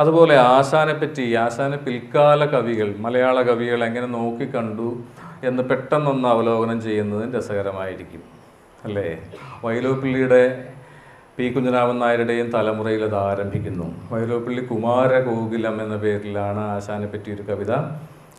അതുപോലെ ആശാനെ പറ്റി ആശാനെ പിൽക്കാല കവികൾ മലയാള കവികൾ എങ്ങനെ നോക്കിക്കണ്ടു എന്ന് പെട്ടെന്നൊന്ന് അവലോകനം ചെയ്യുന്നതും രസകരമായിരിക്കും. അല്ലേ? വൈലോപ്പിള്ളിയുടെ പി. കുഞ്ഞിരാമൻ നായരുടെയും തലമുറയിൽ അത് ആരംഭിക്കുന്നു. വൈലോപ്പിള്ളി കുമാരഗോകുലം എന്ന പേരിലാണ് ആശാനെ പറ്റിയൊരു കവിത.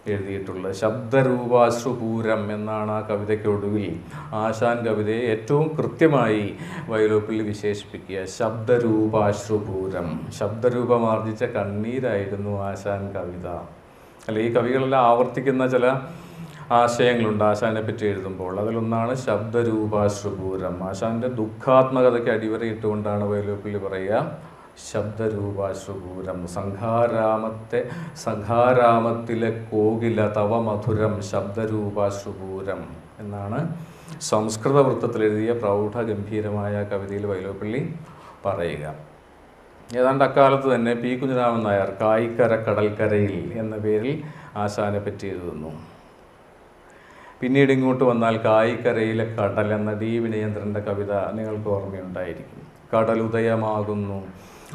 എഴുതിയിട്ടുള്ളത്. ശബ്ദരൂപാശ്രുപൂരം എന്നാണ് ആ കവിതയ്ക്കൊടുവിൽ ആശാൻ കവിതയെ ഏറ്റവും കൃത്യമായി വൈലോപ്പിൽ വിശേഷിപ്പിക്കുക. ശബ്ദരൂപാശ്രുപൂരം. ശബ്ദരൂപമാർജിച്ച കണ്ണീരായിരുന്നു ആശാൻ കവിത. അല്ല ഈ കവികളെല്ലാം ആവർത്തിക്കുന്ന ചില ആശയങ്ങളുണ്ട് ആശാനെ പറ്റി എഴുതുമ്പോൾ. അതിലൊന്നാണ് ശബ്ദരൂപാശ്രുപൂരം. ആശാന്റെ ദുഃഖാത്മകതയ്ക്ക് അടിവരയിട്ടുകൊണ്ടാണ് വൈലോപ്പിൽ പറയുക ശബ്ദരൂപാശ്രുപൂരം സംഘാരാമത്തെ സംഘാരാമത്തിലെ കോകില തവ മധുരം ശബ്ദരൂപാശ്രുപൂരം എന്നാണ് സംസ്കൃത വൃത്തത്തിൽ എഴുതിയ പ്രൗഢ ഗംഭീരമായ കവിതയിൽ വൈലോപ്പള്ളി പറയുക. ഏതാണ്ട് അക്കാലത്ത് തന്നെ പി. കുഞ്ഞിരാമൻ നായർ കായിക്കര കടൽക്കരയിൽ എന്ന പേരിൽ ആശാനെ പറ്റി എഴുതുന്നു. പിന്നീട് ഇങ്ങോട്ട് വന്നാൽ കായിക്കരയിലെ കടൽ എന്ന ഡി വിനയേന്ദ്രന്റെ കവിത നിങ്ങൾക്ക് ഓർമ്മയുണ്ടായിരിക്കും. കടൽ ഉദയമാകുന്നു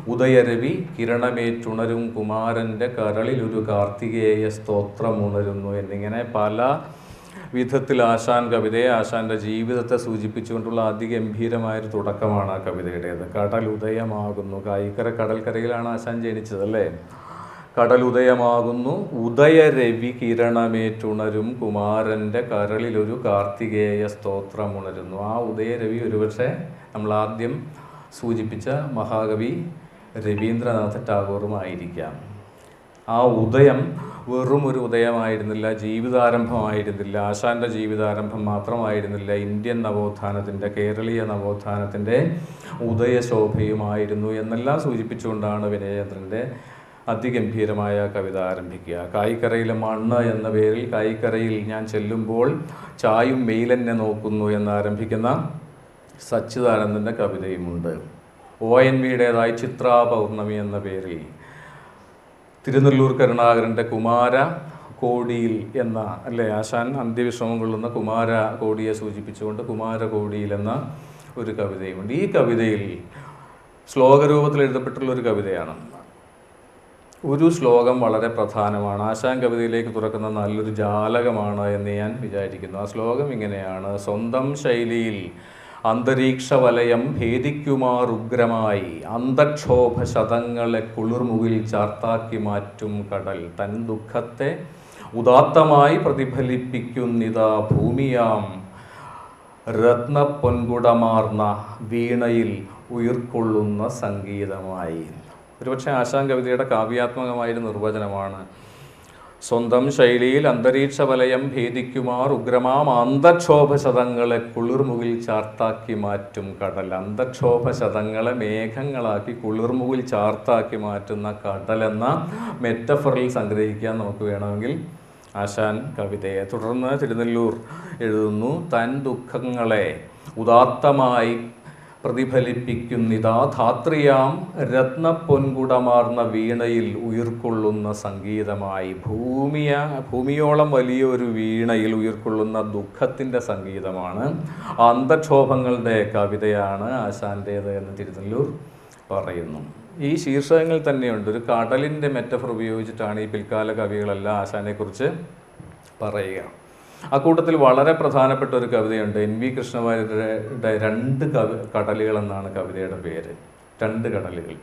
ഉദയരവി കിരണമേറ്റുണരും കുമാരന്റെ കരളിലൊരു കാർത്തികേയ സ്തോത്രമുണരുന്നു എന്നിങ്ങനെ പല വിധത്തിൽ ആശാൻ കവിതയെ ആശാന്റെ ജീവിതത്തെ സൂചിപ്പിച്ചുകൊണ്ടുള്ള അതിഗംഭീരമായൊരു തുടക്കമാണ് ആ കവിതയുടേത്. കടൽ ഉദയമാകുന്നു. കായിക്കര കടൽക്കരയിലാണ് ആശാൻ ജനിച്ചത് അല്ലേ? കടൽ ഉദയമാകുന്നു. ഉദയരവി കിരണമേറ്റുണരും കുമാരന്റെ കരളിലൊരു കാർത്തികേയ സ്തോത്രമുണരുന്നു. ആ ഉദയരവി ഒരുപക്ഷെ നമ്മൾ ആദ്യം സൂചിപ്പിച്ച മഹാകവി രവീന്ദ്രനാഥ ടാഗോറുമായിരിക്കാം. ആ ഉദയം വെറും ഒരു ഉദയമായിരുന്നില്ല ജീവിതാരംഭമായിരുന്നില്ല. ആശാന്റെ ജീവിതാരംഭം മാത്രമായിരുന്നില്ല. ഇന്ത്യൻ നവോത്ഥാനത്തിന്റെ കേരളീയ നവോത്ഥാനത്തിന്റെ ഉദയശോഭയുമായിരുന്നു എന്നെല്ലാം സൂചിപ്പിച്ചുകൊണ്ടാണ് വിനയേന്ദ്രന്റെ അതിഗംഭീരമായ കവിത ആരംഭിക്കുക. കായിക്കരയിലെ മണ്ണ് എന്ന പേരിൽ കായിക്കരയിൽ ഞാൻ ചെല്ലുമ്പോൾ ചായും മെയിലെന്നെ നോക്കുന്നു എന്നാരംഭിക്കുന്ന സച്ചിദാനന്ദന്റെ കവിതയുമുണ്ട്. ഒ എൻ വിയുടേതായി ചിത്രാ പൗർണമി എന്ന പേരിൽ തിരുനെല്ലൂർ കരുണാകരന്റെ കുമാര കോടിയിൽ എന്ന അല്ലേ ആശാൻ? അന്ത്യവിശ്രമം കൊള്ളുന്ന കുമാര കോടിയെ സൂചിപ്പിച്ചുകൊണ്ട് കുമാര കോടിയിൽ എന്ന ഒരു കവിതയുമുണ്ട്. ഈ കവിതയിൽ ശ്ലോകരൂപത്തിൽ എഴുതപ്പെട്ടുള്ള ഒരു കവിതയാണ്. ഒരു ശ്ലോകം വളരെ പ്രധാനമാണ്. ആശാൻ കവിതയിലേക്ക് തുറക്കുന്ന നല്ലൊരു ജാലകമാണ് എന്ന് ഞാൻ വിചാരിക്കുന്നു. ആ ശ്ലോകം ഇങ്ങനെയാണ്. സ്വന്തം ശൈലിയിൽ അന്തരീക്ഷ വലയം അന്തക്ഷോഭ ശതങ്ങളെ കുളിർമുകിൽ ചാർത്താക്കി മാറ്റും കടൽ തൻ ദുഃഖത്തെ ഉദാത്തമായി പ്രതിഫലിപ്പിക്കുന്നിതാ ഭൂമിയാം. രത്ന പൊൻകുടമാർന്ന വീണയിൽ ഉയർക്കൊള്ളുന്ന സംഗീതമായി. ഒരുപക്ഷെ ആശാൻ കവിതയുടെ കാവ്യാത്മകമായൊരു നിർവചനമാണ് സ്വന്തം ശൈലിയിൽ അന്തരീക്ഷ വലയം ഭേദിക്കുമാർ ഉഗ്രമാം അന്തക്ഷോഭ ശതങ്ങളെ കുളിർമുകിൽ ചാർത്താക്കി മാറ്റും കടൽ. അന്തക്ഷോഭ ശതങ്ങളെ മേഘങ്ങളാക്കി കുളിർമുകിൽ ചാർത്താക്കി മാറ്റുന്ന കടൽ എന്ന മെറ്റഫറിൽ സംഗ്രഹിക്കാൻ നമുക്ക് വേണമെങ്കിൽ ആശാൻ കവിതയെ തുടർന്ന് തിരുനെല്ലൂർ എഴുതുന്നു. തൻ ദുഃഖങ്ങളെ ഉദാത്തമായി പ്രതിഫലിപ്പിക്കുന്നിതാ ധാത്രിയാം രത്ന പൊൻകുടമാർന്ന വീണയിൽ ഉയർക്കൊള്ളുന്ന സംഗീതമായി. ഭൂമിയ ഭൂമിയോളം വലിയൊരു വീണയിൽ ഉയർക്കൊള്ളുന്ന ദുഃഖത്തിന്റെ സംഗീതമാണ്. അന്തക്ഷോഭങ്ങളുടെ കവിതയാണ് ആശാന്റേത് എന്ന് തിരുനെല്ലൂർ പറയുന്നു. ഈ ശീർഷകങ്ങൾ തന്നെയുണ്ട്. ഒരു കടലിന്റെ മെറ്റഫർ ഉപയോഗിച്ചിട്ടാണ് ഈ പിൽക്കാല കവികളെല്ലാം ആശാനെക്കുറിച്ച് പറയുക. അക്കൂട്ടത്തിൽ വളരെ പ്രധാനപ്പെട്ട ഒരു കവിതയുണ്ട്. എൻ വി കൃഷ്ണവാര്യരുടെ രണ്ട് കവി കടലുകൾ എന്നാണ് കവിതയുടെ പേര്. രണ്ട് കടലുകൾ.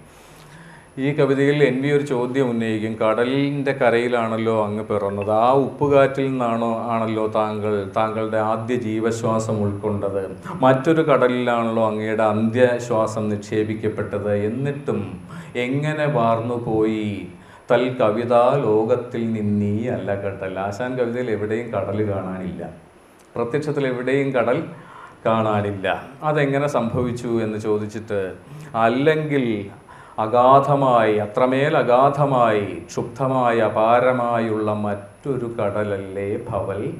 ഈ കവിതയിൽ എൻ വി ഒരു ചോദ്യം ഉന്നയിക്കും. കടലിന്റെ കരയിലാണല്ലോ അങ്ങ് പിറന്നത്. ആ ഉപ്പുകാറ്റിൽ നിന്നാണോ ആണല്ലോ താങ്കൾ താങ്കളുടെ ആദ്യ ജീവശ്വാസം ഉൾക്കൊണ്ടത്? മറ്റൊരു കടലിലാണല്ലോ അങ്ങയുടെ അന്ത്യശ്വാസം നിക്ഷേപിക്കപ്പെട്ടത്. എന്നിട്ടും എങ്ങനെ വാർന്നു പോയി? തൽ കവിതാ ലോകത്തിൽ നിന്നീ അല്ല കടൽ. ആശാൻ കവിതയിൽ എവിടെയും കടൽ കാണാനില്ല. പ്രത്യക്ഷത്തിൽ എവിടെയും കടൽ കാണാനില്ല. അതെങ്ങനെ സംഭവിച്ചു എന്ന് ചോദിച്ചിട്ട് അല്ലെങ്കിൽ അഗാധമായി അത്രമേൽ അഗാധമായി ക്ഷുബ്ധമായ അപാരമായുള്ള മറ്റൊരു കടലല്ലേ ഭവൽ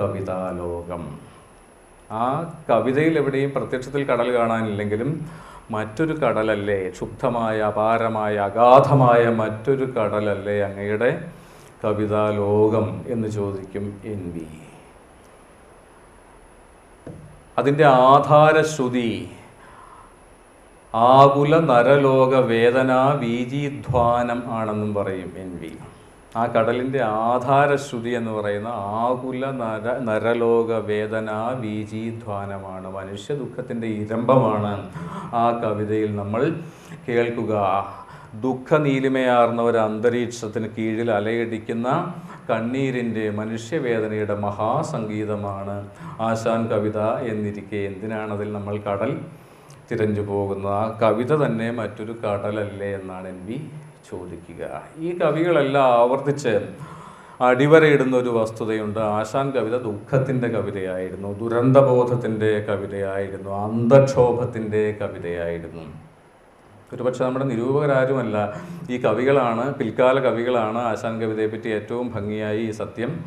കവിതാലോകം. ആ കവിതയിൽ എവിടെയും പ്രത്യക്ഷത്തിൽ കടൽ കാണാനില്ലെങ്കിലും മറ്റൊരു കടലല്ലേ? ശുദ്ധമായ അപാരമായ അഗാധമായ മറ്റൊരു കടലല്ലേ അങ്ങയുടെ കവിതാലോകം എന്ന് ചോദിക്കും എൻ വി. അതിന്റെ ആധാരശ്രുതി ആകുല നരലോക വേദന വീജിധ്വാനം ആണെന്നും പറയും എൻ വി. ആ കടലിന്റെ ആധാരശ്രുതി എന്ന് പറയുന്ന ആകുല നര നരലോക വേദന വീജിധ്വാനമാണ് മനുഷ്യ ദുഃഖത്തിന്റെ ഇരമ്പമാണ്. ആ കവിതയിൽ നമ്മൾ കേൾക്കുക ദുഃഖനീലിമയാർന്ന ഒരു അന്തരീക്ഷത്തിന് കീഴിൽ അലയടിക്കുന്ന കണ്ണീരിന്റെ മനുഷ്യവേദനയുടെ മഹാസംഗീതമാണ് ആശാൻ കവിത എന്നിരിക്കെ. എന്തിനാണതിൽ നമ്മൾ കടൽ തിരഞ്ഞു പോകുന്നത്? ആ കവിത തന്നെ മറ്റൊരു കടലല്ലേ എന്നാണ് എൻ വി ചോദിക്കുക. ഈ കവികളെല്ലാം ആവർത്തിച്ച് അടിവരയിടുന്ന ഒരു വസ്തുതയുണ്ട്. ആശാൻ കവിത ദുഃഖത്തിന്റെ കവിതയായിരുന്നു ദുരന്തബോധത്തിന്റെ കവിതയായിരുന്നു അന്ധക്ഷോഭത്തിന്റെ കവിതയായിരുന്നു. ഒരുപക്ഷെ നമ്മുടെ നിരൂപകരാരുമല്ല ഈ കവികളാണ് പിൽക്കാല കവികളാണ് ആശാൻ കവിതയെപ്പറ്റി ഏറ്റവും ഭംഗിയായി ഈ സത്യം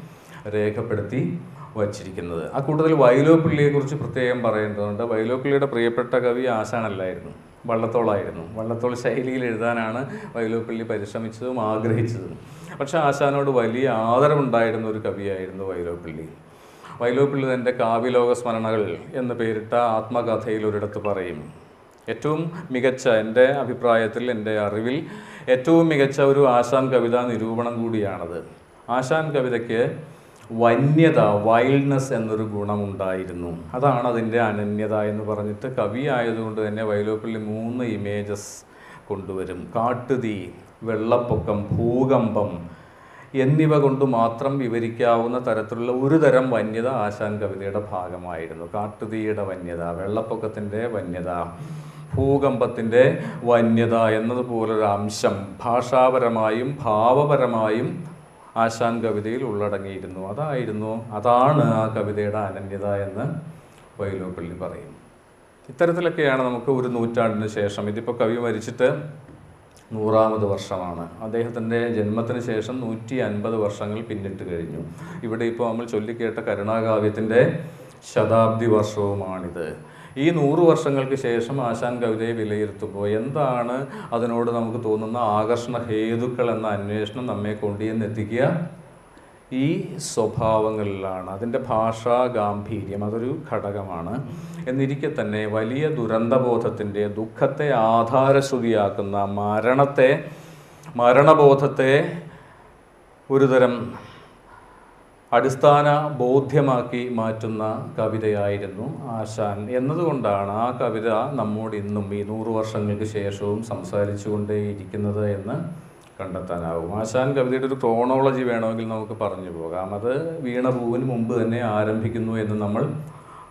രേഖപ്പെടുത്തി വച്ചിരിക്കുന്നത്. ആ കൂട്ടത്തിൽ വൈലോപ്പിള്ളിയെക്കുറിച്ച് പ്രത്യേകം പറയേണ്ടതുണ്ട്. വൈലോപ്പിള്ളിയുടെ പ്രിയപ്പെട്ട കവി ആശാനല്ലായിരുന്നു. വള്ളത്തോളായിരുന്നു. വള്ളത്തോൾ ശൈലിയിൽ എഴുതാനാണ് വൈലോപ്പള്ളി പരിശ്രമിച്ചതും ആഗ്രഹിച്ചതും. പക്ഷേ ആശാനോട് വലിയ ആദരവുണ്ടായിരുന്ന ഒരു കവിയായിരുന്നു വൈലോപ്പള്ളി. വൈലോപ്പള്ളി തന്റെ കാവ്യലോക സ്മരണകൾ എന്ന് പേരിട്ട ആത്മകഥയിൽ ഒരിടത്ത് പറയും ഏറ്റവും മികച്ച എന്റെ അഭിപ്രായത്തിൽ എന്റെ അറിവിൽ ഏറ്റവും മികച്ച ഒരു ആശാൻ കവിതാ നിരൂപണം കൂടിയാണത്. ആശാൻ കവിതയ്ക്ക് വന്യത വൈൽഡ്നെസ് എന്നൊരു ഗുണമുണ്ടായിരുന്നു. അതാണ് അതിന്റെ അനന്യത എന്ന് പറഞ്ഞിട്ട് കവി ആയതുകൊണ്ട് തന്നെ വൈലോപ്പള്ളി മൂന്ന് ഇമേജസ് കൊണ്ടുവരും. കാട്ടുതീ വെള്ളപ്പൊക്കം ഭൂകമ്പം എന്നിവ കൊണ്ട് മാത്രം വിവരിക്കാവുന്ന തരത്തിലുള്ള ഒരു തരം വന്യത ആശാൻ കവിതയുടെ ഭാഗമായിരുന്നു. കാട്ടുതീയുടെ വന്യത വെള്ളപ്പൊക്കത്തിന്റെ വന്യത ഭൂകമ്പത്തിന്റെ വന്യത എന്നതുപോലൊരു അംശം ഭാഷാപരമായും ഭാവപരമായും ആശാൻ കവിതയിൽ ഉള്ളടങ്ങിയിരുന്നു. അതായിരുന്നു അതാണ് ആ കവിതയുടെ അനന്യത എന്ന് വൈലോപ്പള്ളി പറയും ഇത്തരത്തിലൊക്കെയാണ് നമുക്ക് ഒരു നൂറ്റാണ്ടിന് ശേഷം ഇതിപ്പോൾ കവി മരിച്ചിട്ട് നൂറാമത് വർഷമാണ്. അദ്ദേഹത്തിന്റെ ജന്മത്തിന് ശേഷം നൂറ്റി അൻപത് വർഷങ്ങൾ പിന്നിട്ട് കഴിഞ്ഞു. ഇവിടെ ഇപ്പോൾ നമ്മൾ ചൊല്ലിക്കേട്ട കരുണാകാവ്യത്തിന്റെ ശതാബ്ദി വർഷവുമാണിത്. ഈ നൂറ് വർഷങ്ങൾക്ക് ശേഷം ആശാൻ കവിതയെ വിലയിരുത്തുമ്പോൾ എന്താണ് അതിനോട് നമുക്ക് തോന്നുന്ന ആകർഷണ ഹേതുക്കൾ എന്ന അന്വേഷണം നമ്മെ കൊണ്ടുചെന്നെത്തിക്കുക ഈ സ്വഭാവങ്ങളിലാണ്. അതിന്റെ ഭാഷാ ഗാംഭീര്യം അതൊരു ഘടകമാണ്. എന്നിരിക്കെ തന്നെ വലിയ ദുരന്തബോധത്തിന്റെ ദുഃഖത്തെ ആധാരശ്രുതിയാക്കുന്ന മരണത്തെ മരണബോധത്തെ ഒരുതരം അടിസ്ഥാന ബോധ്യമാക്കി മാറ്റുന്ന കവിതയായിരുന്നു ആശാൻ. എന്നതുകൊണ്ടാണ് ആ കവിത നമ്മോട് ഇന്നും ഈ നൂറു വർഷങ്ങൾക്ക് ശേഷവും സംസാരിച്ചുകൊണ്ടേയിരിക്കുന്നത് എന്ന് കണ്ടെത്താനാവും. ആശാൻ കവിതയുടെ ഒരു ക്രോണോളജി വേണമെങ്കിൽ നമുക്ക് പറഞ്ഞു പോകാം. അത് വീണപൂവിന് മുമ്പ് തന്നെ ആരംഭിക്കുന്നു എന്ന് നമ്മൾ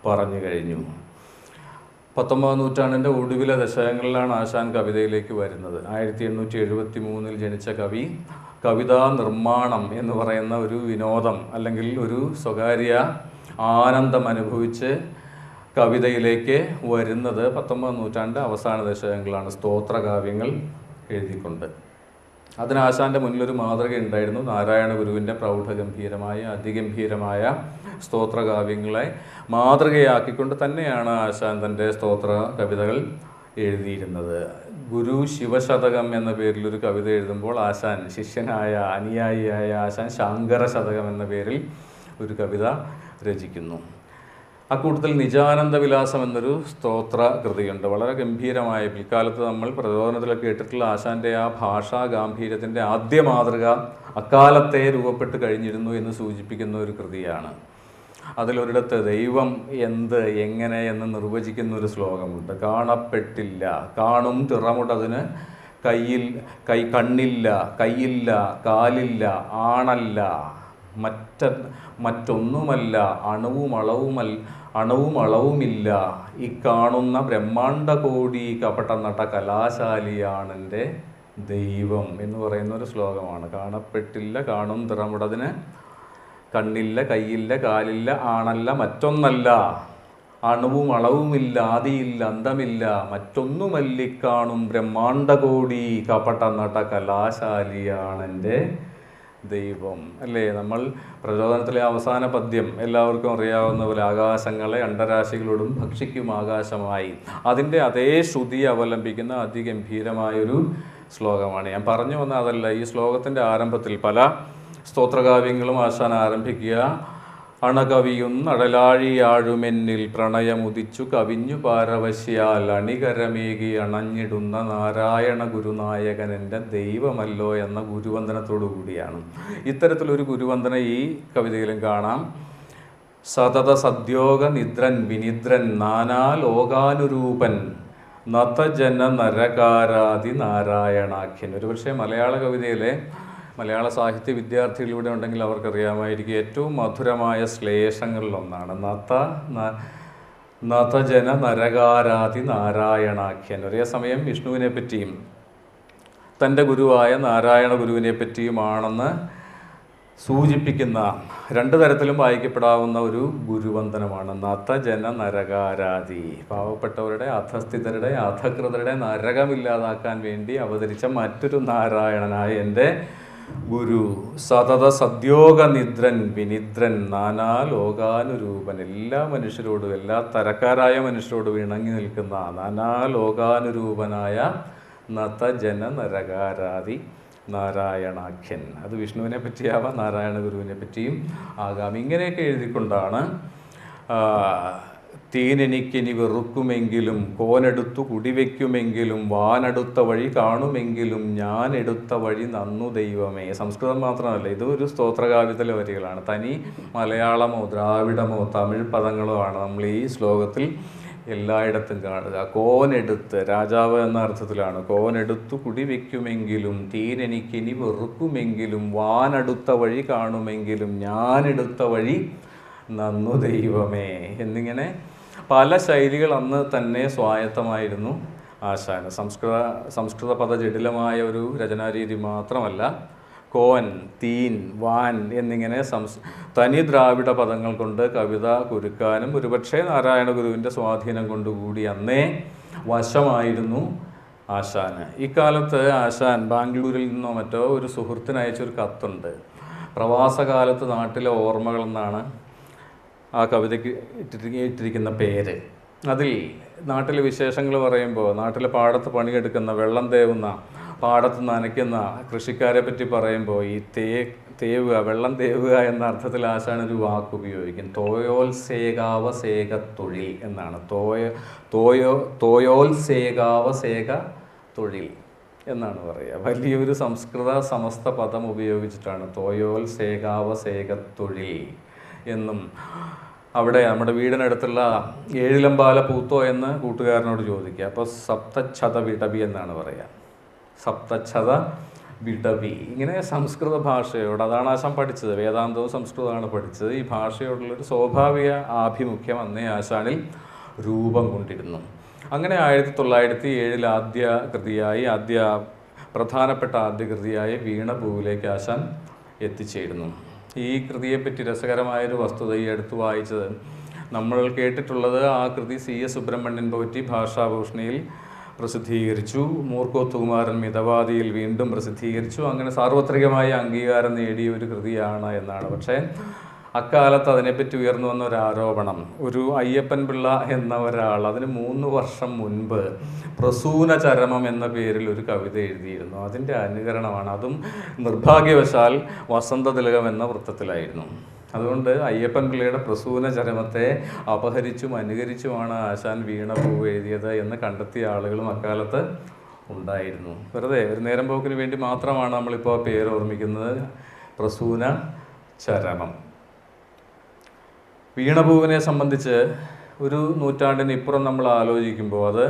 പറഞ്ഞു കഴിഞ്ഞു. പത്തൊമ്പതാം നൂറ്റാണ്ടിന്റെ ഒടുവിലെ ദശകങ്ങളിലാണ് ആശാൻ കവിതയിലേക്ക് വരുന്നത്. ആയിരത്തി എണ്ണൂറ്റി എഴുപത്തി മൂന്നിൽ ജനിച്ച കവി കവിതാ നിർമ്മാണം എന്ന് പറയുന്ന ഒരു വിനോദം അല്ലെങ്കിൽ ഒരു സ്വകാര്യ ആനന്ദം അനുഭവിച്ച് കവിതയിലേക്ക് വരുന്നത് പത്തൊമ്പതാം നൂറ്റാണ്ട് അവസാന ദശകങ്ങളാണ് സ്തോത്രകാവ്യങ്ങൾ എഴുതിക്കൊണ്ട്. അതിന് ആശാന്റെ മുന്നിലൊരു മാതൃക ഉണ്ടായിരുന്നു. നാരായണ ഗുരുവിന്റെ പ്രൗഢഗംഭീരമായ അതിഗംഭീരമായ സ്തോത്രകാവ്യങ്ങളെ മാതൃകയാക്കിക്കൊണ്ട് തന്നെയാണ് ആശാൻ തന്റെ സ്തോത്ര കവിതകൾ എഴുതിയിരുന്നത്. ഗുരു ശിവശതകം എന്ന പേരിൽ ഒരു കവിത എഴുതുമ്പോൾ ആശാൻ ശിഷ്യനായ അനുയായിയായ ആശാൻ ശാങ്കര ശതകം എന്ന പേരിൽ ഒരു കവിത രചിക്കുന്നു. അക്കൂട്ടത്തിൽ നിജാനന്ദ വിലാസം എന്നൊരു സ്തോത്ര കൃതിയുണ്ട്. വളരെ ഗംഭീരമായ പിൽക്കാലത്ത് നമ്മൾ പ്രചോദനത്തിലൊക്കെ കേട്ടിട്ടുള്ള ആശാന്റെ ആ ഭാഷാ ഗാംഭീര്യത്തിന്റെ ആദ്യ മാതൃക അക്കാലത്തെ രൂപപ്പെട്ട് കഴിഞ്ഞിരുന്നു എന്ന് സൂചിപ്പിക്കുന്ന ഒരു കൃതിയാണ്. അതിലൊരിടത്ത് ദൈവം എന്ത് എങ്ങനെ എന്ന് നിർവചിക്കുന്ന ഒരു ശ്ലോകമുണ്ട്. കാണപ്പെട്ടില്ല കാണും തിറമുടതിന് കയ്യിൽ കൈ കണ്ണില്ല കൈയില്ല കാലില്ല ആണല്ല മറ്റ മറ്റൊന്നുമല്ല അണുവും അളവുമൽ അണുവും അളവുമില്ല. ഈ കാണുന്ന ബ്രഹ്മാണ്ട കോടി കപട നട്ട കലാശാലിയാണെന്റെ ദൈവം എന്ന് പറയുന്ന ഒരു ശ്ലോകമാണ്. കാണപ്പെട്ടില്ല കാണും തിറമുടതിന് കണ്ണില്ല കയ്യില്ല കാലില്ല ആണല്ല മറ്റൊന്നല്ല. അണുവും അളവുമില്ല ആദിയില്ല അന്തമില്ല മറ്റൊന്നുമല്ലിക്കാണും ബ്രഹ്മാണ്ടകോടി കപട നട കലാശാലിയാണെന്റെ ദൈവം അല്ലേ? നമ്മൾ പ്രചോദനത്തിലെ അവസാന പദ്യം എല്ലാവർക്കും അറിയാവുന്ന പോലെ ആകാശങ്ങളെ അണ്ടരാശികളോടും ഭക്ഷിക്കും ആകാശമായി. അതിന്റെ അതേ ശ്രുതി അവലംബിക്കുന്ന അതിഗംഭീരമായൊരു ശ്ലോകമാണ്. ഞാൻ പറഞ്ഞു വന്ന അതല്ല ഈ ശ്ലോകത്തിന്റെ ആരംഭത്തിൽ പല സ്തോത്രകാവ്യങ്ങളും ആശാൻ ആരംഭിക്കുക. അണകവിയുന്നടലാഴിയാഴുമെന്നിൽ പ്രണയമുദിച്ചു കവിഞ്ഞു പാരവശ്യാൽ അണികരമേകി അണഞ്ഞിടുന്ന നാരായണ ഗുരുനായകൻ എന്റെ ദൈവമല്ലോ എന്ന ഗുരുവന്ദനത്തോടു കൂടിയാണ് ഇത്തരത്തിലൊരു ഗുരുവന്ദന ഈ കവിതയിലും കാണാം. സതത സദ്യോഗ നിദ്രൻ വിനിദ്രൻ നാനാ ലോകാനുരൂപൻ നതജന നരകാരാതി നാരായണാഖ്യൻ ഒരുപക്ഷെ മലയാള കവിതയിലെ മലയാള സാഹിത്യ വിദ്യാർത്ഥികളിലൂടെ ഉണ്ടെങ്കിൽ അവർക്കറിയാമായിരിക്കും ഏറ്റവും മധുരമായ ശ്ലേഷങ്ങളിലൊന്നാണ്. നത ന- നതജന നരകാരാതി നാരായണാഖ്യൻ. ഒരേ സമയം വിഷ്ണുവിനെ പറ്റിയും തന്റെ ഗുരുവായ നാരായണ ഗുരുവിനെ പറ്റിയുമാണെന്ന് സൂചിപ്പിക്കുന്ന രണ്ട് തരത്തിലും വായിക്കപ്പെടാവുന്ന ഒരു ഗുരുവന്ദനമാണ്. നതജന നരകാരാതി പാവപ്പെട്ടവരുടെ അധസ്ഥിതരുടെ അധകൃതരുടെ നരകമില്ലാതാക്കാൻ വേണ്ടി അവതരിച്ച മറ്റൊരു നാരായണനായ എന്റെ ഗുരു സതത സദ്യോഗ നിദ്രൻ വിനിദ്രൻ നാനാ ലോകാനുരൂപൻ. എല്ലാ മനുഷ്യരോടും എല്ലാ തരക്കാരായ മനുഷ്യരോടും ഇണങ്ങി നിൽക്കുന്ന നാനാ ലോകാനുരൂപനായ നതജന നരകാരാതി നാരായണാഖ്യൻ. അത് വിഷ്ണുവിനെ പറ്റിയാവാം നാരായണ ഗുരുവിനെ പറ്റിയും ആകാം. ഇങ്ങനെയൊക്കെ എഴുതിക്കൊണ്ടാണ് തീനെനിക്കിനി വെറുക്കുമെങ്കിലും കോനെടുത്തു കുടിവെക്കുമെങ്കിലും വാനെടുത്ത വഴി കാണുമെങ്കിലും ഞാൻ എടുത്ത വഴി നന്നു ദൈവമേ. സംസ്കൃതം മാത്രമല്ല ഇത് ഒരു സ്തോത്രകാവ്യത്തിലെ വരികളാണ്. തനി മലയാളമോ ദ്രാവിഡമോ തമിഴ് പദങ്ങളോ ആണ് നമ്മൾ ഈ ശ്ലോകത്തിൽ എല്ലായിടത്തും കാണുക. കോനെടുത്ത് രാജാവ് എന്ന അർത്ഥത്തിലാണ് കോനെടുത്തു കുടിവെക്കുമെങ്കിലും തീനെനിക്കിനി വെറുക്കുമെങ്കിലും വാനടുത്ത വഴി കാണുമെങ്കിലും ഞാനെടുത്ത വഴി നന്നു ദൈവമേ എന്നിങ്ങനെ പല ശൈലികൾ അന്ന് തന്നെ സ്വായത്തമായിരുന്നു ആശാന് സംസ്കൃത സംസ്കൃത പദ ജടിലമായ ഒരു രചനാരീതി മാത്രമല്ല കോൻ തീൻ വാൻ എന്നിങ്ങനെ സംസ് തനി ദ്രാവിഡ പദങ്ങൾ കൊണ്ട് കവിത കുരുക്കാനും ഒരുപക്ഷെ നാരായണ ഗുരുവിന്റെ സ്വാധീനം കൊണ്ടുകൂടി അന്നേ വശമായിരുന്നു ആശാന് ഇക്കാലത്ത് ആശാൻ ബാംഗ്ലൂരിൽ നിന്നോ മറ്റോ ഒരു സുഹൃത്തിനയച്ചൊരു കത്തുണ്ട്. പ്രവാസകാലത്ത് നാട്ടിലെ ഓർമ്മകൾ എന്നാണ് ആ കവിതയ്ക്ക് ഇട്ടിരി- ഇട്ടിരിക്കുന്ന പേര്. അതിൽ നാട്ടിലെ വിശേഷങ്ങൾ പറയുമ്പോൾ നാട്ടിലെ പാടത്ത് പണിയെടുക്കുന്ന വെള്ളം തേവുന്ന പാടത്ത് നനയ്ക്കുന്ന കൃഷിക്കാരെ പറ്റി പറയുമ്പോൾ ഈ തേ തേവുക വെള്ളം തേവുക എന്ന അർത്ഥത്തിൽ ആശാൻ ഒരു വാക്ക് ഉപയോഗിക്കും. തോയോത്സേകാവസേക തൊഴിൽ എന്നാണ്. തോയ തോയോ തോയോത്സേകാവസേക തൊഴിൽ എന്നാണ് പറയുക. വലിയൊരു സംസ്കൃത സമസ്ത പദം ഉപയോഗിച്ചിട്ടാണ് തോയോത്സേകാവസേക തൊഴിൽ എന്നും. അവിടെ നമ്മുടെ വീടിനടുത്തുള്ള ഏഴിലമ്പാല പൂത്തോ എന്ന് കൂട്ടുകാരനോട് ചോദിക്കുക. അപ്പോൾ സപ്തച്ഛത വിടവി എന്നാണ് പറയുക. സപ്തച്ഛത വിടവി. ഇങ്ങനെ സംസ്കൃത ഭാഷയോട് അതാണ് ആശാൻ പഠിച്ചത്. വേദാന്തവും സംസ്കൃതമാണ് പഠിച്ചത്. ഈ ഭാഷയോടുള്ളൊരു സ്വാഭാവിക ആഭിമുഖ്യം അന്നേ ആശാനിൽ രൂപം കൊണ്ടിരുന്നു. അങ്ങനെ ആയിരത്തി തൊള്ളായിരത്തി ഏഴിൽ ആദ്യ കൃതിയായി ആദ്യ പ്രധാനപ്പെട്ട ആദ്യ കൃതിയായി വീണപൂവിലേക്ക് ആശാൻ എത്തിച്ചേരുന്നു. ഈ കൃതിയെപ്പറ്റി രസകരമായൊരു വസ്തുത ഈ അടുത്ത് വായിച്ചത്. നമ്മൾ കേട്ടിട്ടുള്ളത് ആ കൃതി സി എസ് സുബ്രഹ്മണ്യൻ പോറ്റി ഭാഷാഭൂഷണിയിൽ പ്രസിദ്ധീകരിച്ചു. മൂർക്കോത്തുകുമാരൻ മിതവാദിയിൽ വീണ്ടും പ്രസിദ്ധീകരിച്ചു. അങ്ങനെ സാർവത്രികമായി അംഗീകാരം നേടിയ ഒരു കൃതിയാണ് എന്നാണ്. പക്ഷേ അക്കാലത്ത് അതിനെപ്പറ്റി ഉയർന്നു വന്ന ഒരു ആരോപണം. ഒരു അയ്യപ്പൻ പിള്ള എന്ന ഒരാൾ അതിന് മൂന്ന് വർഷം മുൻപ് പ്രസൂന ചരമം എന്ന പേരിൽ ഒരു കവിത എഴുതിയിരുന്നു. അതിന്റെ അനുകരണമാണ്. അതും നിർഭാഗ്യവശാൽ വസന്തതിലകം എന്ന വൃത്തത്തിലായിരുന്നു. അതുകൊണ്ട് അയ്യപ്പൻ പിള്ളയുടെ പ്രസൂന ചരമത്തെ അപഹരിച്ചും അനുകരിച്ചുമാണ് ആശാൻ വീണപൂവ് എഴുതിയത് എന്ന് കണ്ടെത്തിയ ആളുകളും അക്കാലത്ത് ഉണ്ടായിരുന്നു. വെറുതെ ഒരു നേരം പോക്കിന് വേണ്ടി മാത്രമാണ് നമ്മളിപ്പോൾ പേര് ഓർമ്മിക്കുന്നത്. പ്രസൂന ചരമം. വീണപൂവിനെ സംബന്ധിച്ച് ഒരു നൂറ്റാണ്ടിന് ഇപ്പുറം നമ്മൾ ആലോചിക്കുമ്പോൾ അത്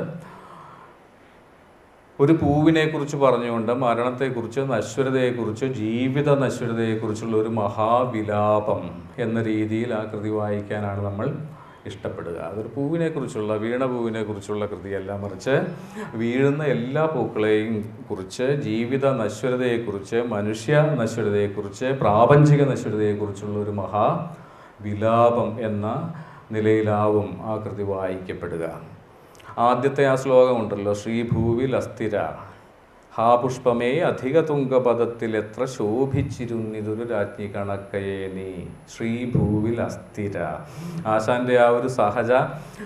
ഒരു പൂവിനെക്കുറിച്ച് പറഞ്ഞുകൊണ്ട് മരണത്തെക്കുറിച്ച് നശ്വരതയെക്കുറിച്ച് ജീവിത നശ്വരതയെക്കുറിച്ചുള്ള ഒരു മഹാവിലാപം എന്ന രീതിയിൽ ആ കൃതി വായിക്കാനാണ് നമ്മൾ ഇഷ്ടപ്പെടുക. അതൊരു പൂവിനെക്കുറിച്ചുള്ള വീണ പൂവിനെ കുറിച്ചുള്ള കൃതിയല്ല. മറിച്ച് വീഴുന്ന എല്ലാ പൂക്കളെയും കുറിച്ച് ജീവിത നശ്വരതയെക്കുറിച്ച് മനുഷ്യ നശ്വരതയെക്കുറിച്ച് പ്രാപഞ്ചിക നശ്വരതയെക്കുറിച്ചുള്ള ഒരു മഹാ വിലാപം എന്ന നിലയിലാവും ആ കൃതി വായിക്കപ്പെടുക. ആദ്യത്തെ ആ ശ്ലോകമുണ്ടല്ലോ ശ്രീഭൂവിൽ അസ്ഥിര. ഹാ പുഷ്പമേ അധിക തുങ്കപദത്തിൽ എത്ര ശോഭിച്ചിരുന്നിതൊരു രാജ്ഞി കണക്കയേ നീ. ശ്രീഭൂവിൽ അസ്ഥിര. ആശാന്റെ ആ ഒരു സഹജ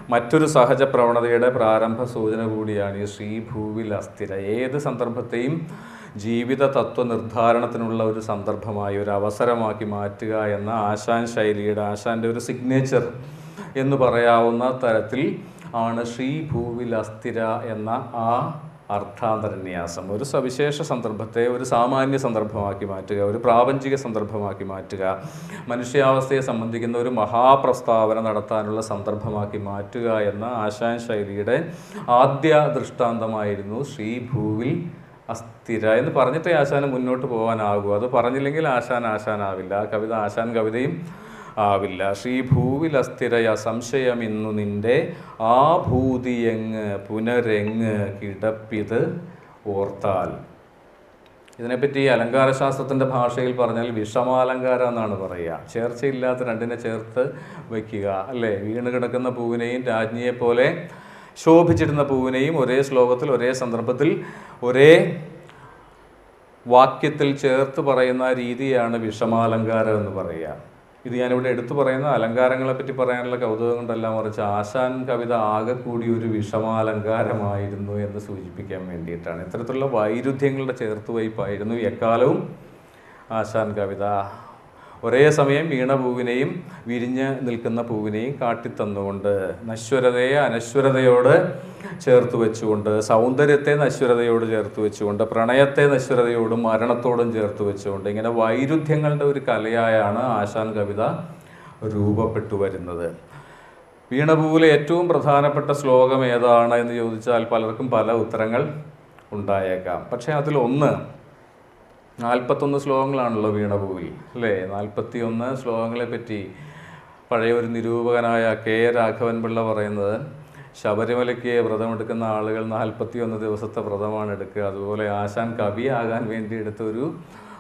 മറ്റൊരു സഹജ പ്രവണതയുടെ പ്രാരംഭ സൂചന കൂടിയാണ് ഈ ശ്രീഭൂവിൽ അസ്ഥിര. ഏത് സന്ദർഭത്തെയും ജീവിത തത്വ നിർദ്ധാരണത്തിനുള്ള ഒരു സന്ദർഭമായി ഒരു അവസരമാക്കി മാറ്റുക എന്ന ആശാൻ ശൈലിയുടെ ആശാന്റെ ഒരു സിഗ്നേച്ചർ എന്ന് പറയാവുന്ന തരത്തിൽ ആണ് ശ്രീഭൂവിൽ അസ്ഥിര എന്ന ആ അർത്ഥാന്തരന്യാസം. ഒരു സവിശേഷ സന്ദർഭത്തെ ഒരു സാമാന്യ സന്ദർഭമാക്കി മാറ്റുക ഒരു പ്രാപഞ്ചിക സന്ദർഭമാക്കി മാറ്റുക മനുഷ്യാവസ്ഥയെ സംബന്ധിക്കുന്ന ഒരു മഹാപ്രസ്താവന നടത്താനുള്ള സന്ദർഭമാക്കി മാറ്റുക എന്ന ആശാൻ ശൈലിയുടെ ആദ്യ ദൃഷ്ടാന്തമായിരുന്നു ശ്രീഭൂവിൽ അസ്ഥിര എന്ന് പറഞ്ഞിട്ടേ ആശാന് മുന്നോട്ട് പോകാനാകൂ. അത് പറഞ്ഞില്ലെങ്കിൽ ആശാൻ ആശാനാവില്ല. ആ കവിത ആശാൻ കവിതയും ആവില്ല. ശ്രീഭൂവിൽ അസ്ഥിരയ സംശയം ഇന്നു നിന്റെ ആ ഭൂതിയെങ്ങ് പുനരെങ്ങ് കിടപ്പിത് ഓർത്താൽ. ഇതിനെപ്പറ്റി അലങ്കാരശാസ്ത്രത്തിന്റെ ഭാഷയിൽ പറഞ്ഞാൽ വിഷമാലങ്കാരം എന്നാണ് പറയുക. ചേർച്ചയില്ലാത്ത രണ്ടിനെ ചേർത്ത് വയ്ക്കുക. അല്ലേ? വീണ് കിടക്കുന്ന പൂവിനെയും രാജ്ഞിയെപ്പോലെ പോലെ ശോഭിച്ചിരുന്ന പൂവിനെയും ഒരേ ശ്ലോകത്തിൽ ഒരേ സന്ദർഭത്തിൽ ഒരേ വാക്യത്തിൽ ചേർത്ത് പറയുന്ന രീതിയാണ് വിഷമാലങ്കാരം എന്ന് പറയുക. ഇത് ഞാനിവിടെ എടുത്തു പറയുന്ന അലങ്കാരങ്ങളെ പറ്റി പറയാനുള്ള കൗതുകം കൊണ്ടല്ല മറിച്ച് ആശാൻ കവിത ആകെ കൂടി ഒരു വിഷമാലങ്കാരമായിരുന്നു എന്ന് സൂചിപ്പിക്കാൻ വേണ്ടിയിട്ടാണ്. ഇത്തരത്തിലുള്ള വൈരുദ്ധ്യങ്ങളുടെ ചേർത്തുവയ്പായിരുന്നു എക്കാലവും ആശാൻ കവിത. ഒരേ സമയം വീണ വിരിഞ്ഞ് നിൽക്കുന്ന പൂവിനെയും കാട്ടിത്തന്നുകൊണ്ട് നശ്വരതയെ അനശ്വരതയോട് ചേർത്ത് വെച്ചുകൊണ്ട് സൗന്ദര്യത്തെ നശ്വരതയോട് ചേർത്ത് വെച്ചുകൊണ്ട് പ്രണയത്തെ നശ്വരതയോടും മരണത്തോടും ചേർത്ത് വെച്ചുകൊണ്ട് ഇങ്ങനെ വൈരുദ്ധ്യങ്ങളുടെ ഒരു കലയായാണ് ആശാൻ കവിത രൂപപ്പെട്ടു വരുന്നത്. വീണപൂവിലെ ഏറ്റവും പ്രധാനപ്പെട്ട ശ്ലോകം ഏതാണ് എന്ന് ചോദിച്ചാൽ പലർക്കും പല ഉത്തരങ്ങൾ ഉണ്ടായേക്കാം. പക്ഷേ അതിലൊന്ന് നാൽപ്പത്തൊന്ന് ശ്ലോകങ്ങളാണല്ലോ വീണപൂവിൽ അല്ലേ? നാൽപ്പത്തി ഒന്ന് ശ്ലോകങ്ങളെ പറ്റി പഴയ ഒരു നിരൂപകനായ കെ രാഘവൻ പിള്ള പറയുന്നത് ശബരിമലയ്ക്ക് വ്രതമെടുക്കുന്ന ആളുകൾ നാൽപ്പത്തി ഒന്ന് ദിവസത്തെ വ്രതമാണ് എടുക്കുക. അതുപോലെ ആശാൻ കവിയാകാൻ വേണ്ടി എടുത്ത ഒരു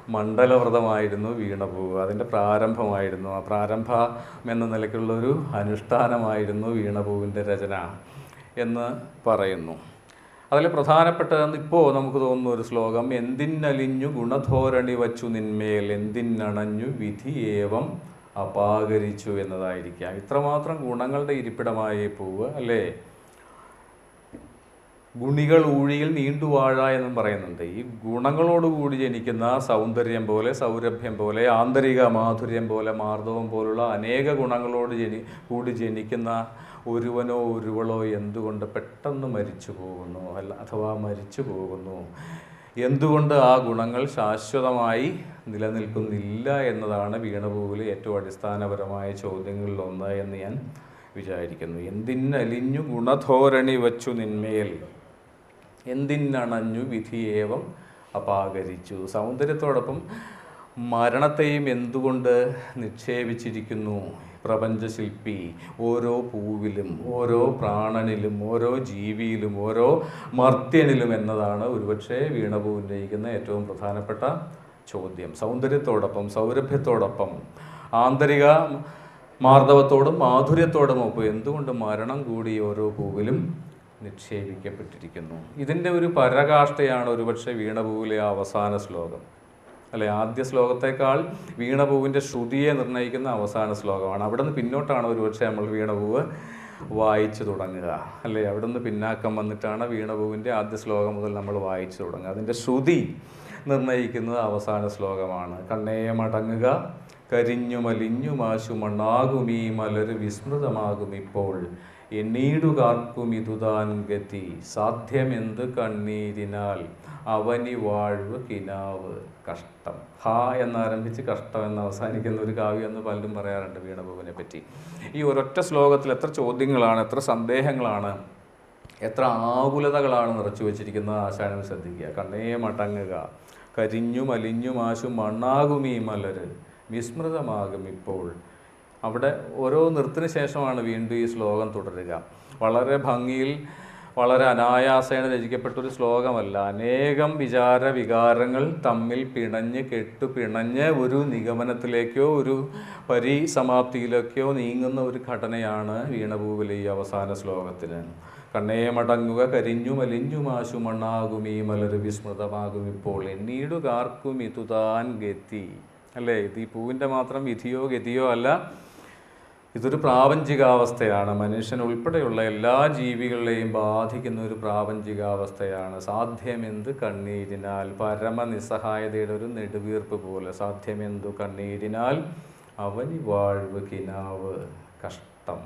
മണ്ഡലവ്രതമായിരുന്നു വീണപൂവ് അതിന്റെ പ്രാരംഭമായിരുന്നു. ആ പ്രാരംഭം എന്ന നിലയ്ക്കുള്ളൊരു അനുഷ്ഠാനമായിരുന്നു വീണപൂവിന്റെ രചന എന്ന് പറയുന്നു. അതിൽ പ്രധാനപ്പെട്ടതെന്ന് ഇപ്പോൾ നമുക്ക് തോന്നുന്ന ഒരു ശ്ലോകം എന്തിനലിഞ്ഞു ഗുണധോരണി വച്ചു നിന്മേൽ എന്തിനണഞ്ഞു വിധി ഏവം അപാകരിച്ചു എന്നതായിരിക്കാം. ഇത്രമാത്രം ഗുണങ്ങളുടെ ഇരിപ്പിടമായി പോവുക അല്ലേ? ഗുണികൾ ഊഴിയിൽ നീണ്ടുവാഴ എന്നും പറയുന്നുണ്ട്. ഈ ഗുണങ്ങളോടുകൂടി ജനിക്കുന്ന സൗന്ദര്യം പോലെ സൗരഭ്യം പോലെ ആന്തരിക മാധുര്യം പോലെ മാർദ്ദവം പോലുള്ള അനേക ഗുണങ്ങളോട് ജനി കൂടി ജനിക്കുന്ന ഒരുവനോ ഒരുവളോ എന്തുകൊണ്ട് പെട്ടെന്ന് മരിച്ചു പോകുന്നു? അല്ല അഥവാ മരിച്ചു പോകുന്നു. എന്തുകൊണ്ട് ആ ഗുണങ്ങൾ ശാശ്വതമായി നിലനിൽക്കുന്നില്ല എന്നതാണ് വീണപൂവിലെ ഏറ്റവും അടിസ്ഥാനപരമായ ചോദ്യങ്ങളിലൊന്ന് എന്ന് ഞാൻ വിചാരിക്കുന്നു. എന്തിനലിഞ്ഞു ഗുണധോരണി വച്ചു നിന്മേൽ? എന്തിനണഞ്ഞു വിധിയേവം അപാകരിച്ചു. സൗന്ദര്യത്തോടൊപ്പം മരണത്തെയും എന്തുകൊണ്ട് നിക്ഷേപിച്ചിരിക്കുന്നു പ്രപഞ്ചശില്പി? ഓരോ പൂവിലും ഓരോ പ്രാണനിലും ഓരോ ജീവിയിലും ഓരോ മർത്യനിലും എന്നതാണ് ഒരുപക്ഷെ വീണപൂ ഉന്നയിക്കുന്ന ഏറ്റവും പ്രധാനപ്പെട്ട ചോദ്യം. സൗന്ദര്യത്തോടൊപ്പം സൗരഭ്യത്തോടൊപ്പം ആന്തരിക മാർദ്ദവത്തോടും മാധുര്യത്തോടും ഒപ്പം എന്തുകൊണ്ട് മരണം കൂടി ഓരോ പൂവിലും നിക്ഷേപിക്കപ്പെട്ടിരിക്കുന്നു. ഇതിന്റെ ഒരു പരകാഷ്ഠയാണ് ഒരുപക്ഷെ വീണപൂവിലെ അവസാന ശ്ലോകം. അല്ലെ ആദ്യ ശ്ലോകത്തേക്കാൾ വീണപൂവിന്റെ ശ്രുതിയെ നിർണയിക്കുന്ന അവസാന ശ്ലോകമാണ്. അവിടെ നിന്ന് പിന്നോട്ടാണ് ഒരുപക്ഷെ നമ്മൾ വീണപൂവ് വായിച്ചു തുടങ്ങുക. അല്ലേ അവിടെ നിന്ന് പിന്നാക്കം വന്നിട്ടാണ് വീണപൂവിന്റെ ആദ്യ ശ്ലോകം മുതൽ നമ്മൾ വായിച്ചു തുടങ്ങുക. അതിന്റെ ശ്രുതി നിർണയിക്കുന്നത് അവസാന ശ്ലോകമാണ്. കണ്ണേയ മടങ്ങുക കരിഞ്ഞു മലിഞ്ഞു മാശു മണ്ണാകുമീ മലര് വിസ്മൃതമാകും ഇപ്പോൾ. എണ്ണീടുകാർക്കും ഇതുതാൻ ഗതി. സാധ്യമെന്ത് കണ്ണീരിനാൽ അവനി വാഴ്വ് കിനാവ് കഷ്ടം. ഹാ എന്നാരംഭിച്ച് കഷ്ടം എന്ന് അവസാനിക്കുന്ന ഒരു കാവ്യം എന്ന് പലരും പറയാറുണ്ട് വീണഭുവിനെ പറ്റി ഈ ഒരൊറ്റ ശ്ലോകത്തിൽ എത്ര ചോദ്യങ്ങളാണ് എത്ര സന്ദേഹങ്ങളാണ് എത്ര ആകുലതകളാണ് നിറച്ചു വെച്ചിരിക്കുന്നത് ആശാനം ശ്രദ്ധിക്കുക. കണ്ണേ മടങ്ങുക. കരിഞ്ഞു മലിഞ്ഞു മാശു മണ്ണാകും ഈ മലര്. വിസ്മൃതമാകും ഇപ്പോൾ അവിടെ ഓരോ നിർത്തിന് ശേഷമാണ് വീണ്ടും ഈ ശ്ലോകം തുടരുക. വളരെ ഭംഗിയിൽ വളരെ അനായാസേന രചിക്കപ്പെട്ട ഒരു ശ്ലോകമല്ല. അനേകം വിചാര വികാരങ്ങൾ തമ്മിൽ പിണഞ്ഞ് കെട്ടു പിണഞ്ഞ് ഒരു നിഗമനത്തിലേക്കോ ഒരു പരിസമാപ്തിയിലേക്കോ നീങ്ങുന്ന ഒരു ഘടനയാണ് വീണഭൂവിലെ ഈ അവസാന ശ്ലോകത്തിന്. കണ്ണേ മടങ്ങുക കരിഞ്ഞു മലിഞ്ഞു മാശു മണ്ണാകും ഈ മലര് വിസ്മൃതമാകും ഇപ്പോൾ. എന്നീടുകാർക്കും ഇതുതാൻ ഗതി. അല്ലേ? ഇത് ഈ പൂവിന്റെ മാത്രം വിധിയോ ഗതിയോ അല്ല. ഇതൊരു പ്രാപഞ്ചികാവസ്ഥയാണ്. മനുഷ്യൻ ഉൾപ്പെടെയുള്ള എല്ലാ ജീവികളെയും ബാധിക്കുന്ന ഒരു പ്രാപഞ്ചികാവസ്ഥയാണ്. സാധ്യമെന്ത് കണ്ണീരിനാൽ? പരമനിസ്സഹായതയുടെ ഒരു നെടുവീർപ്പ് പോലെ. സാധ്യമെന്തു കണ്ണീരിനാൽ? അവനി വാഴ്വ് കിനാവ് കഷ്ടം.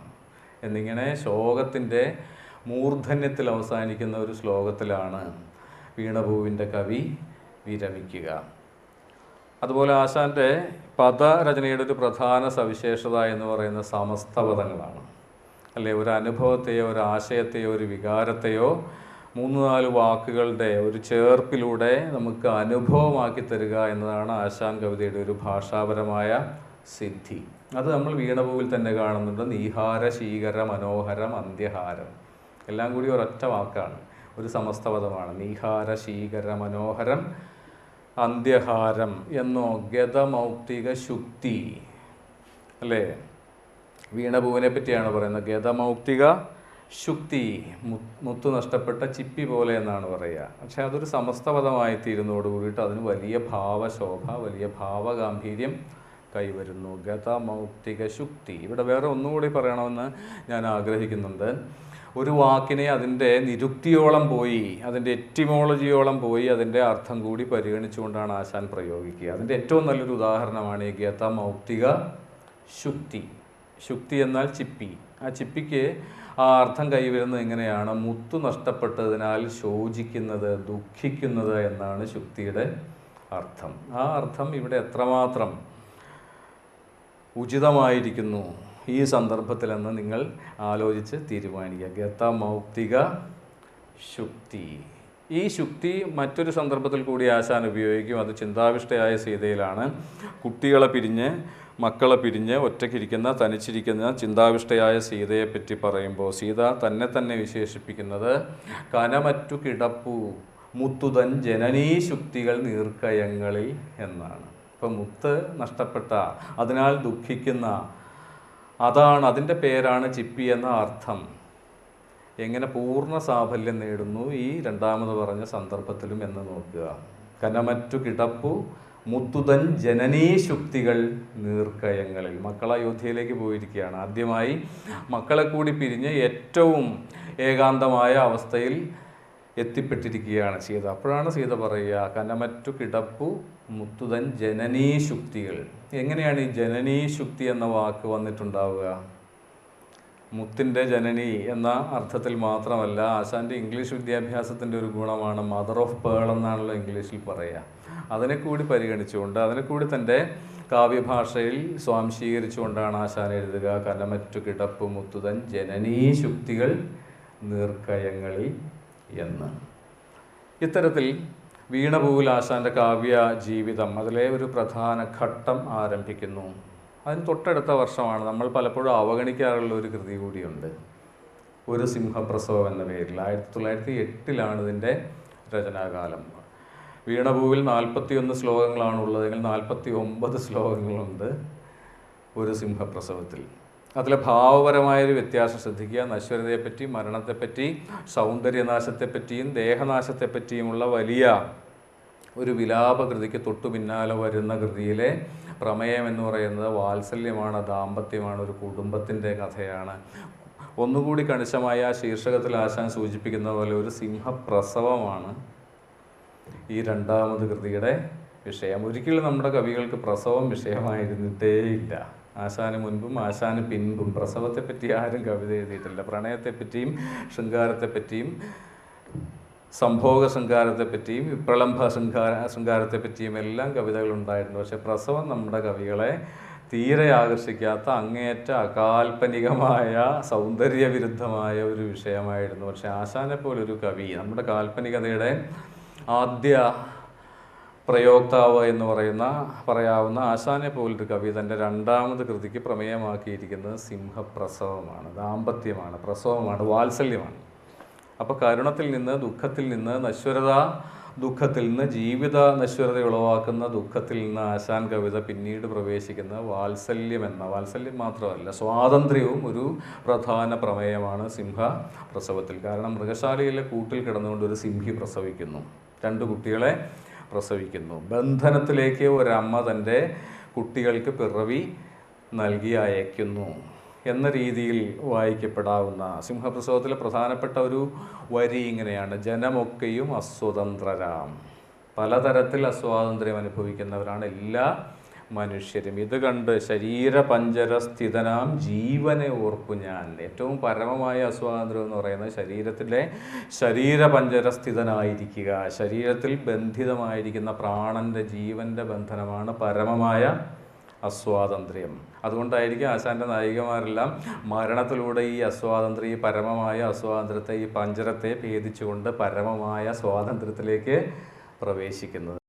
എന്നിങ്ങനെ ശോകത്തിന്റെ മൂർധന്യത്തിൽ അവസാനിക്കുന്ന ഒരു ശ്ലോകത്തിലാണ് വീണപൂവിന്റെ കവി വിരമിക്കുക. അതുപോലെ ആശാന്റെ പദരചനയുടെ ഒരു പ്രധാന സവിശേഷത എന്ന് പറയുന്ന സമസ്ത പദങ്ങളാണ് അല്ലെ? ഒരു അനുഭവത്തെയോ ഒരു ആശയത്തെയോ ഒരു വികാരത്തെയോ മൂന്ന് നാല് വാക്കുകളുടെ ഒരു ചേർപ്പിലൂടെ നമുക്ക് അനുഭവമാക്കി തരിക എന്നതാണ് ആശാൻ കവിതയുടെ ഒരു ഭാഷാപരമായ സിദ്ധി. അത് നമ്മൾ വീണപൂവിൽ തന്നെ കാണുന്നുണ്ട്. നീഹാര ശീകര മനോഹരം അന്ത്യഹാരം എല്ലാം കൂടി ഒരൊറ്റ വാക്കാണ്. ഒരു സമസ്ത പദമാണ് നീഹാര ശീകര മനോഹരം അന്ത്യഹാരം എന്നോ ഗതമൗക്തിക ശുക്തി അല്ലേ? വീണപൂവിനെ പറ്റിയാണ് പറയുന്നത്. ഗതമൗക്തിക ശുക്തി മുത്തു നഷ്ടപ്പെട്ട ചിപ്പി പോലെ എന്നാണ് പറയുക. പക്ഷെ അതൊരു സമസ്തപദമായി തീരുന്നതോടുകൂടിയിട്ട് തീരുന്നതോട് കൂടിയിട്ട് അതിന് വലിയ ഭാവശോഭ വലിയ ഭാവഗാംഭീര്യം കൈവരുന്നു. ഗതമൗക്തിക ശുക്തി ഇവിടെ വേറെ ഒന്നുകൂടി പറയണമെന്ന് ഞാൻ ആഗ്രഹിക്കുന്നുണ്ട്. ഒരു വാക്കിനെ അതിന്റെ നിരുക്തിയോളം പോയി അതിന്റെ എറ്റിമോളജിയോളം പോയി അതിന്റെ അർത്ഥം കൂടി പരിഗണിച്ചുകൊണ്ടാണ് ആശാൻ പ്രയോഗിക്കുക. അതിന്റെ ഏറ്റവും നല്ലൊരു ഉദാഹരണമാണ് ഈ ഗതമൗക്തിക ശുക്തി. ശുക്തി എന്നാൽ ചിപ്പി. ആ ചിപ്പിക്ക് ആ അർത്ഥം കൈവരുന്നത് എങ്ങനെയാണ്? മുത്തു നഷ്ടപ്പെട്ടതിനാൽ ശോചിക്കുന്നത് ദുഃഖിക്കുന്നത് എന്നാണ് ശുക്തിയുടെ അർത്ഥം. ആ അർത്ഥം ഇവിടെ എത്രമാത്രം ഉചിതമായിരിക്കുന്നു? ഈ സന്ദർഭത്തിലെന്ന് നിങ്ങൾ ആലോചിച്ച് തീരുമാനിക്കുക. ഗതമൗക്തിക ശുക്തി. ഈ ശുക്തി മറ്റൊരു സന്ദർഭത്തിൽ കൂടി ആശാൻ ഉപയോഗിക്കും. അത് ചിന്താവിഷ്ടയായ സീതയിലാണ്. കുട്ടികളെ പിരിഞ്ഞ് മക്കളെ പിരിഞ്ഞ് ഒറ്റയ്ക്കിരിക്കുന്ന തനിച്ചിരിക്കുന്ന ചിന്താവിഷ്ടയായ സീതയെ പറ്റി പറയുമ്പോൾ സീത തന്നെ തന്നെ വിശേഷിപ്പിക്കുന്നത് കനമറ്റു കിടപ്പു മുത്തുതൻ ജനനീ ശുക്തികൾ നീർക്കയങ്ങളിൽ എന്നാണ്. ഇപ്പം മുത്ത് നഷ്ടപ്പെട്ട അതിനാൽ ദുഃഖിക്കുന്ന അതാണ് അതിന്റെ പേരാണ് ചിപ്പി എന്ന അർത്ഥം. എങ്ങനെ പൂർണ സാഫല്യം നേടുന്നു ഈ രണ്ടാമത് പറഞ്ഞ സന്ദർഭത്തിലും എന്ന് നോക്കുക. കനമറ്റു കിടപ്പു മുത്തുതൻ ജനനീ ശുക്തികൾ നീർക്കയങ്ങളിൽ. മക്കൾ അയോധ്യയിലേക്ക് പോയിരിക്കുകയാണ്. ആദ്യമായി മക്കളെ കൂടി പിരിഞ്ഞ് ഏറ്റവും ഏകാന്തമായ അവസ്ഥയിൽ എത്തിപ്പെട്ടിരിക്കുകയാണ് സീത. അപ്പോഴാണ് സീത പറയുക കനമറ്റു കിടപ്പു മുത്തുതൻ ജനനീ ശുക്തികൾ. എങ്ങനെയാണ് ഈ ജനനീ ശുക്തി എന്ന വാക്ക് വന്നിട്ടുണ്ടാവുക? മുത്തിന്റെ ജനനി എന്ന അർത്ഥത്തിൽ മാത്രമല്ല ആശാന്റെ ഇംഗ്ലീഷ് വിദ്യാഭ്യാസത്തിന്റെ ഒരു ഗുണമാണ് മദർ ഓഫ് പേൾ എന്നാണല്ലോ ഇംഗ്ലീഷിൽ പറയുക അതിനെ കൂടി പരിഗണിച്ചുകൊണ്ട് അതിനെ കൂടി തന്റെ കാവ്യഭാഷയിൽ സ്വാംശീകരിച്ചുകൊണ്ടാണ് ആശാൻ എഴുതുക കനമറ്റു കിടപ്പ് മുത്തുതൻ ജനനീ ശുക്തികൾ നീർക്കയങ്ങളിൽ എന്ന്. ഇത്തരത്തിൽ വീണപൂവിൽ ആശാന്റെ കാവ്യ ജീവിതം അതിലെ ഒരു പ്രധാന ഘട്ടം ആരംഭിക്കുന്നു. അതിന് തൊട്ടടുത്ത വർഷമാണ്. നമ്മൾ പലപ്പോഴും അവഗണിക്കാറുള്ള ഒരു കൃതി കൂടിയുണ്ട്. ഒരു സിംഹപ്രസവം എന്ന പേരിൽ. ആയിരത്തി തൊള്ളായിരത്തി എട്ടിലാണ് ഇതിന്റെ രചനാകാലം. വീണപൂവിൽ നാൽപ്പത്തിയൊന്ന് ശ്ലോകങ്ങളാണ് ഉള്ളതെങ്കിൽ നാൽപ്പത്തി ഒമ്പത് ശ്ലോകങ്ങളുണ്ട് ഒരു സിംഹപ്രസവത്തിൽ. അതിലെ ഭാവപരമായൊരു വ്യത്യാസം ശ്രദ്ധിക്കുക. നശ്വരതയെപ്പറ്റി മരണത്തെപ്പറ്റി സൗന്ദര്യനാശത്തെപ്പറ്റിയും ദേഹനാശത്തെപ്പറ്റിയുമുള്ള വലിയ ഒരു വിലാപകൃതിക്ക് തൊട്ടു പിന്നാലെ വരുന്ന കൃതിയിലെ പ്രമേയം എന്ന് പറയുന്നത് വാത്സല്യമാണ് ദാമ്പത്യമാണ് ഒരു കുടുംബത്തിന്റെ കഥയാണ്. ഒന്നുകൂടി കണിശമായ ശീർഷകത്തിൽ ആശാൻ സൂചിപ്പിക്കുന്ന പോലെ ഒരു സിംഹപ്രസവമാണ് ഈ രണ്ടാമത് കൃതിയുടെ വിഷയം. ഒരിക്കലും നമ്മുടെ കവികൾക്ക് പ്രസവം വിഷയമായിരുന്നിട്ടേയില്ല. ആശാന് മുൻപും ആശാന് പിൻപും. പ്രസവത്തെപ്പറ്റി ആരും കവിത എഴുതിയിട്ടില്ല. പ്രണയത്തെപ്പറ്റിയും ശൃംഗാരത്തെപ്പറ്റിയും സംഭോഗ ശൃംഗാരത്തെപ്പറ്റിയും വിപ്രളംഭ ശൃംഗാര ശൃംഗാരത്തെപ്പറ്റിയും എല്ലാം കവിതകൾ ഉണ്ടായിട്ടുണ്ട്. പക്ഷേ പ്രസവം നമ്മുടെ കവികളെ തീരെ ആകർഷിക്കാത്ത അങ്ങേയറ്റ അകാൽപ്പനികമായ സൗന്ദര്യവിരുദ്ധമായ ഒരു വിഷയമായിരുന്നു. പക്ഷേ ആശാനെ പോലൊരു കവി നമ്മുടെ കാൽപ്പനികതയുടെ ആദ്യ പ്രയോക്താവ് എന്ന് പറയുന്ന പറയാവുന്ന ആശാനെ പോലൊരു കവി തന്റെ രണ്ടാമത് കൃതിക്ക് പ്രമേയമാക്കിയിരിക്കുന്നത് സിംഹപ്രസവമാണ്. ദാമ്പത്യമാണ് പ്രസവമാണ് വാത്സല്യമാണ്. അപ്പോൾ കരുണത്തിൽ നിന്ന് ദുഃഖത്തിൽ നിന്ന് നശ്വരത ദുഃഖത്തിൽ നിന്ന് ജീവിത നശ്വരത ഉളവാക്കുന്ന ദുഃഖത്തിൽ നിന്ന് ആശാൻ കവിത പിന്നീട് പ്രവേശിക്കുന്ന വാത്സല്യം എന്ന വാത്സല്യം മാത്രമല്ല സ്വാതന്ത്ര്യവും ഒരു പ്രധാന പ്രമേയമാണ് സിംഹ പ്രസവത്തിൽ കാരണം മൃഗശാലയിലെ കൂട്ടിൽ കിടന്നുകൊണ്ട് ഒരു സിംഹി പ്രസവിക്കുന്നു. രണ്ട് കുട്ടികളെ പ്രസവിക്കുന്നു. ബന്ധനത്തിലേക്ക് ഒരമ്മ തന്റെ കുട്ടികൾക്ക് പിറവി നൽകി അയക്കുന്നു എന്ന രീതിയിൽ വായിക്കപ്പെടാവുന്ന സിംഹപ്രസവത്തിലെ പ്രധാനപ്പെട്ട ഒരു വരി ഇങ്ങനെയാണ്. ജനമൊക്കെയും അസ്വതന്ത്രരാം. പലതരത്തിൽ അസ്വാതന്ത്ര്യം അനുഭവിക്കുന്നവരാണ് എല്ലാ മനുഷ്യരും. ഇത് കണ്ട് ശരീരപഞ്ചരസ്ഥിതനാം ജീവനെ ഓർപ്പു ഞാൻ. ഏറ്റവും പരമമായ അസ്വാതന്ത്ര്യം എന്ന് പറയുന്നത് ശരീരത്തിലെ ശരീരപഞ്ചരസ്ഥിതനായിരിക്കുക. ശരീരത്തിൽ ബന്ധിതമായിരിക്കുന്ന പ്രാണന്റെ ജീവന്റെ ബന്ധനമാണ് പരമമായ അസ്വാതന്ത്ര്യം. അതുകൊണ്ടായിരിക്കും ആശാന്റെ നായികമാരെല്ലാം മരണത്തിലൂടെ ഈ അസ്വാതന്ത്ര്യം ഈ പരമമായ അസ്വാതന്ത്ര്യത്തെ ഈ പഞ്ചരത്തെ ഭേദിച്ചുകൊണ്ട് പരമമായ സ്വാതന്ത്ര്യത്തിലേക്ക് പ്രവേശിക്കുന്നത്.